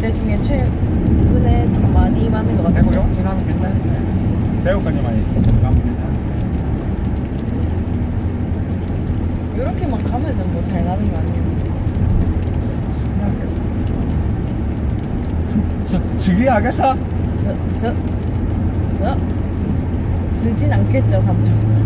그때 중에 최근에 좀 많이 많은 것 같아요. 대구 용진하면 괜찮은데 대구까지 많이 가면 괜찮은데 이렇게만 가면은 뭐 잘 가는 거 아니에요? 주기하겠어? 쓰, 쓰, 쓰. 쓰진 않겠죠, 삼촌.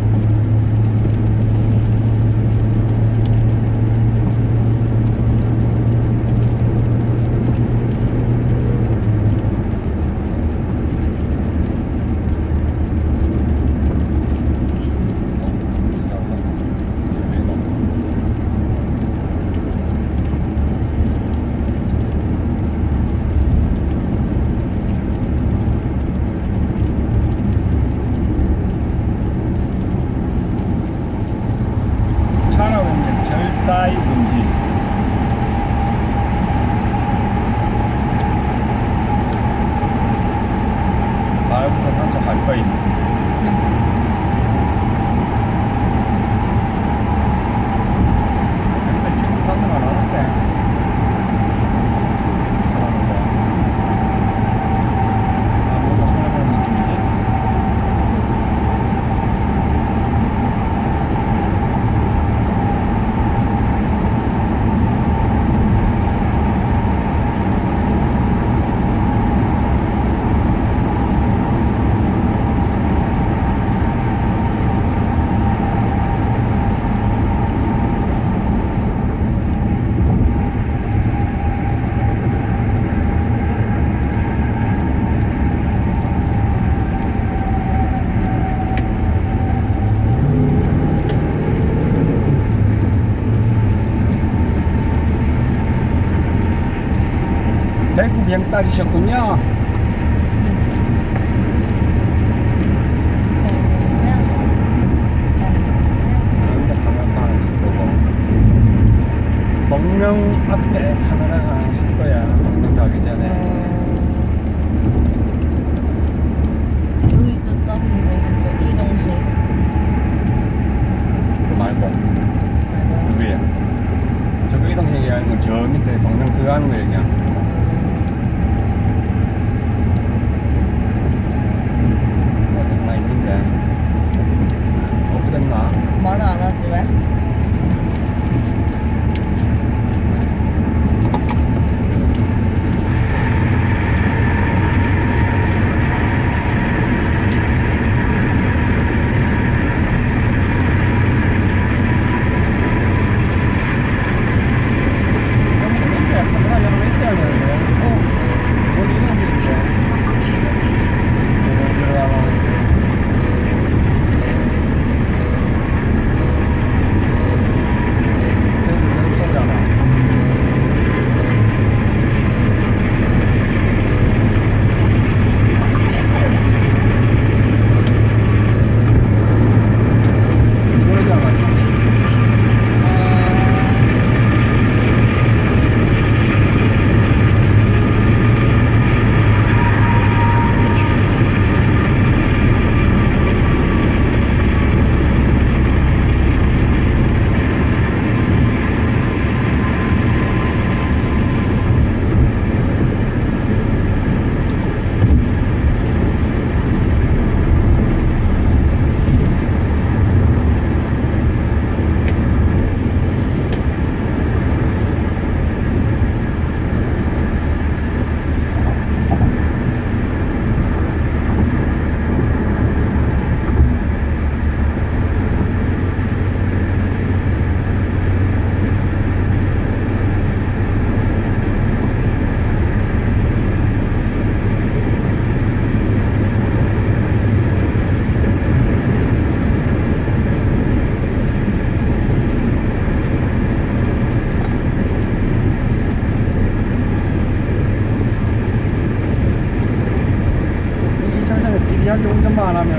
等大约十分钟。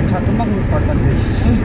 차 금방 걸릴 건데.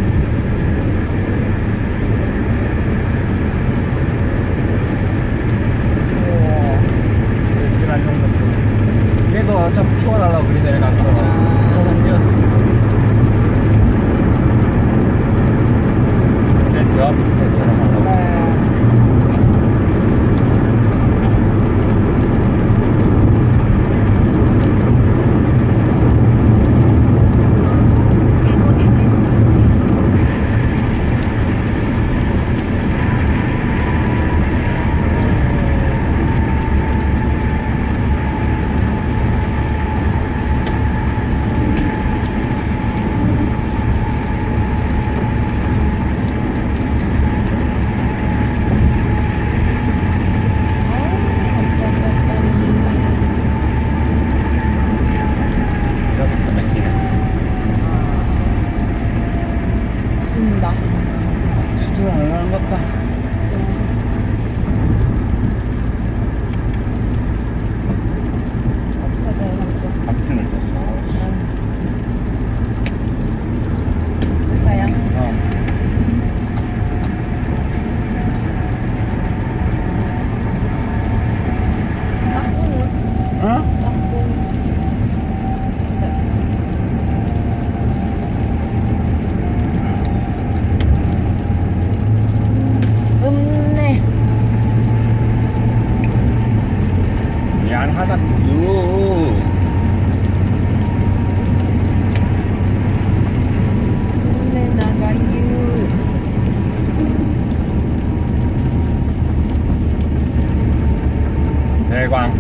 대광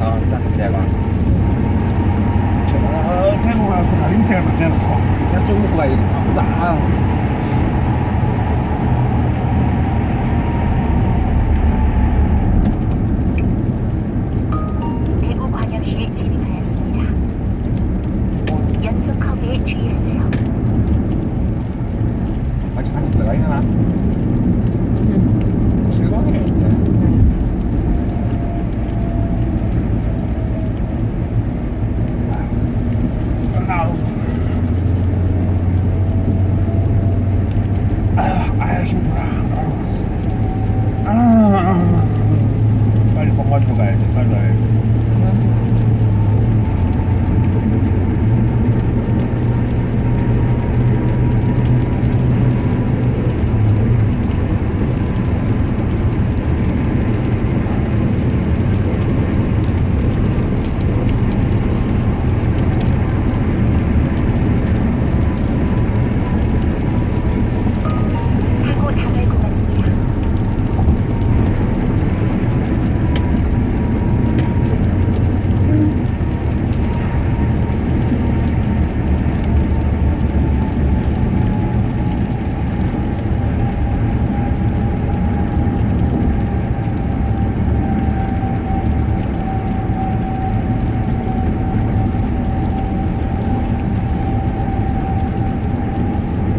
어, 딱 대광 저 대구 가고 다리 밑에 가서 대놓고 살짝 먹고 가야지 바쁘다 아. 대구광역시에 진입하였습니다. 연속 커브에 주의하세요. 아직 한번 들어가 있나? 응. 실망해 이제 아우. 아유, 아유 힘들어. 아유. 아, 빨리 복 가지고 가야지. 빨리 가야지. 사고 다발 구간입니다.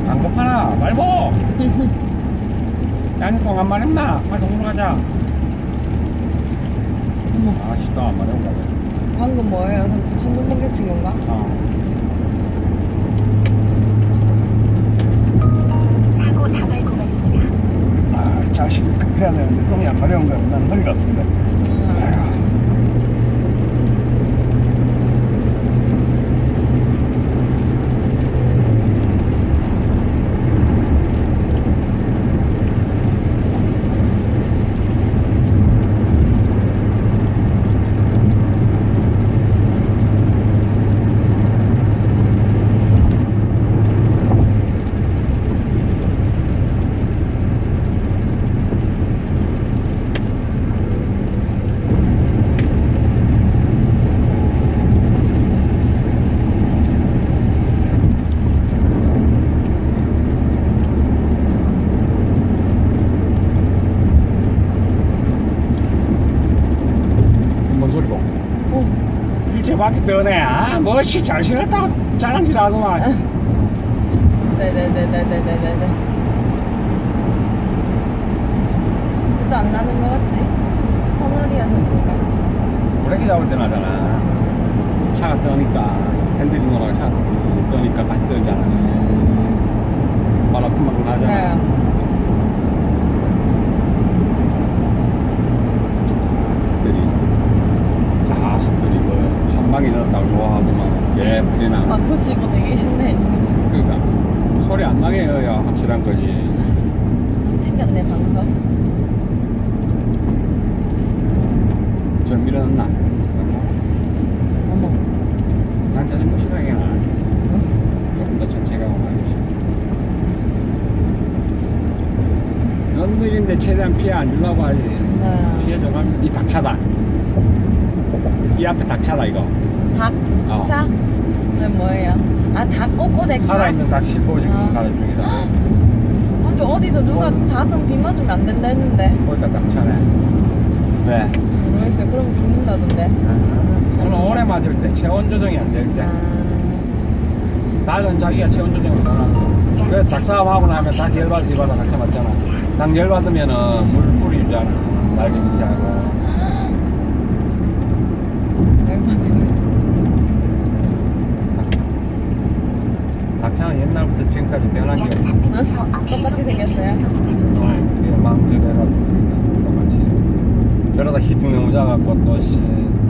안 고파나? 말고! 동안 말했나? 빨리 동으로 가자. 어머. 아, 시도 안 말해, 오가 방금 뭐예요? 삼촌 천둥 번개 친 건가? 어. 사고 다발 구간입니다. 아, 자식이 급해야 되는데 똥이 안 마려운 거야. 난 허리가 아픈데. 바퀴 떠네. 아, 뭐시 잘 실었다고 자랑질 하더만. 네네네네네네네. 또안 나는 거 같지? 터널이어서 그런가? 브레이크 잡을 때는 하잖아. 차가 떠니까 핸들이 놀아가 차가 쓱 떠니까 같이 떠잖아. 바로 금방 나잖아. 네. 습들이 자습들이 방에 넣었다고 좋아하더만 예쁘게나. 박수 치고 되게 신네. 그러니까 소리 안 나게 해야 확실한 거지. 챙겼네, 방석. 저 밀어넣나? 어머. 난 자전거 시간이야. 조금 더 천천히 가고 말이지. 연들인데 최대한 피해 안 주려고 하지. 네. 피해 줘가면서 이 닥차다. 이 앞에 닥차다 이거. 닭? 어. 짝? 그게 뭐예요? 아, 닭 꼬꼬대 살아있는 닭 싣고 지금 아. 가는 중이다. 근데 어디서 누가 뭐? 닭은 비 맞으면 안 된다 했는데. 거기다 닥차네. 네. 모르겠어요. 그럼 죽는다던데. 오늘 오래 맞을 때 체온 조정이 안 될 때. 아. 닭은 자기가 체온 조정을 못하는 거. 그래 닭싸움 하고 나면 닭 열받아 이받아 닭차 맞잖아. 닭 열받으면은 물 뿌리잖아. 날개 밑에 하고. 열받으네. 닭차는 옛날부터 지금까지 변한 게약 없어. 300m 앞 시속 똑같이 100km 생겼어요? 어, 해가지고 똑같이. 그러다 히팅 너무 작아갖고 또 씨,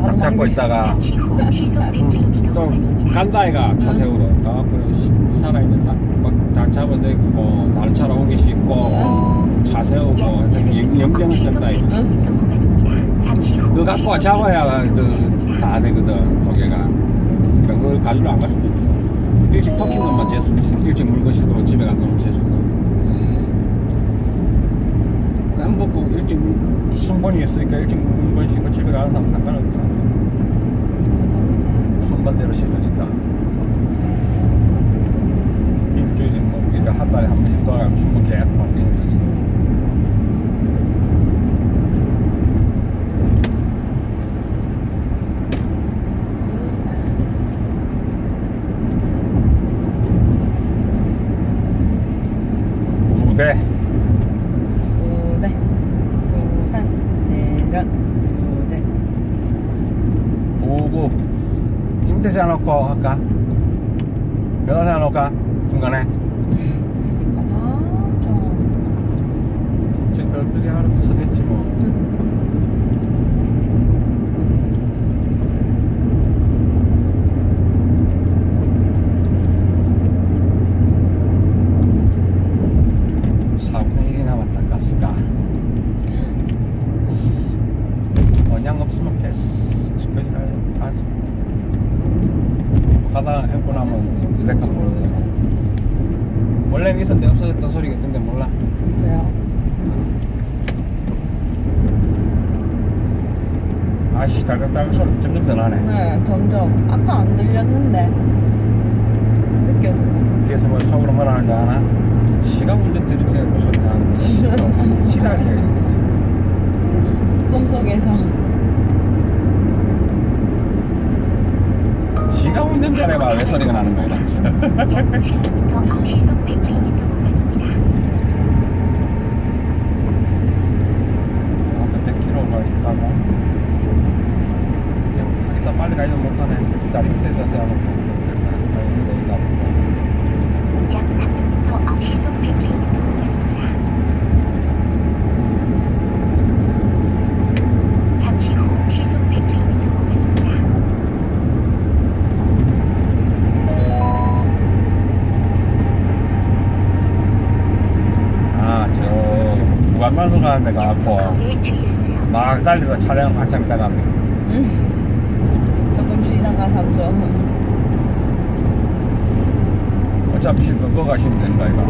딱 잡고 있다가 잠시 후 시속 100km 또. 간다 이가 차 세우러 가갖고 씨, 살아있는 딱막 잡아대고 뭐 다른 차로 옮길 수 있고 차 세우고 영정은 시속 된다 이거 100km 구간입니다. 잠시 후 그거 갖고 잡아야 100km 그. 다 되거든 도개가 그러니까 그걸 가지러 안 갈 수도 일찍 터킨 놈만 재수지. 일찍 물건 싣고 집에 간 놈은 재수고. 안 먹고 일찍 순번이 있으니까 일찍 물건 싣고 집에 가는 사람 상관없어 순번대로 싣으니까. 일주일에 뭐 그러니까 한 달에 한 번씩 돌아가고 순번 계속 바뀌는 거지 무대 무대 부산 대전 무대 보고 임대차 놓고 할까? 여자차 놓을까? 중간에 아 3점 쟤들들이 알아서 쓰겠지 뭐 사분의 1이 남았다 가스가 언양 없으면 패스 지금까지 가야 가지 가다 앵고 나면 레카 보러 되고 원래는 있었는데 없어졌던 소리 같은데 몰라. 저요. 아씨 달짝달짝 소리 점점 더 나네. 네 점점. 아까 안 들렸는데. 느껴지네. 뒤에서 뭐 속으로 뭐라 하는 줄 아나? 시가 운전 소리 나는데 시라게 꿈속에서 시가 운전 잘해봐 왜 소리가 나는 거야 이러면서 약 7km 앞 시속 100km 구간입니다. 앞에 100km가 있다고. 여기서 빨리 가지도 못하네. 다리 밑에다 세워 가는 데가 단속 앞고 거리에 주의하세요. 막 달리다 차량 한참 있다 가면 음. 조금 쉬다가 3점 어차피 실컷 거 가시면 되는 거 아이가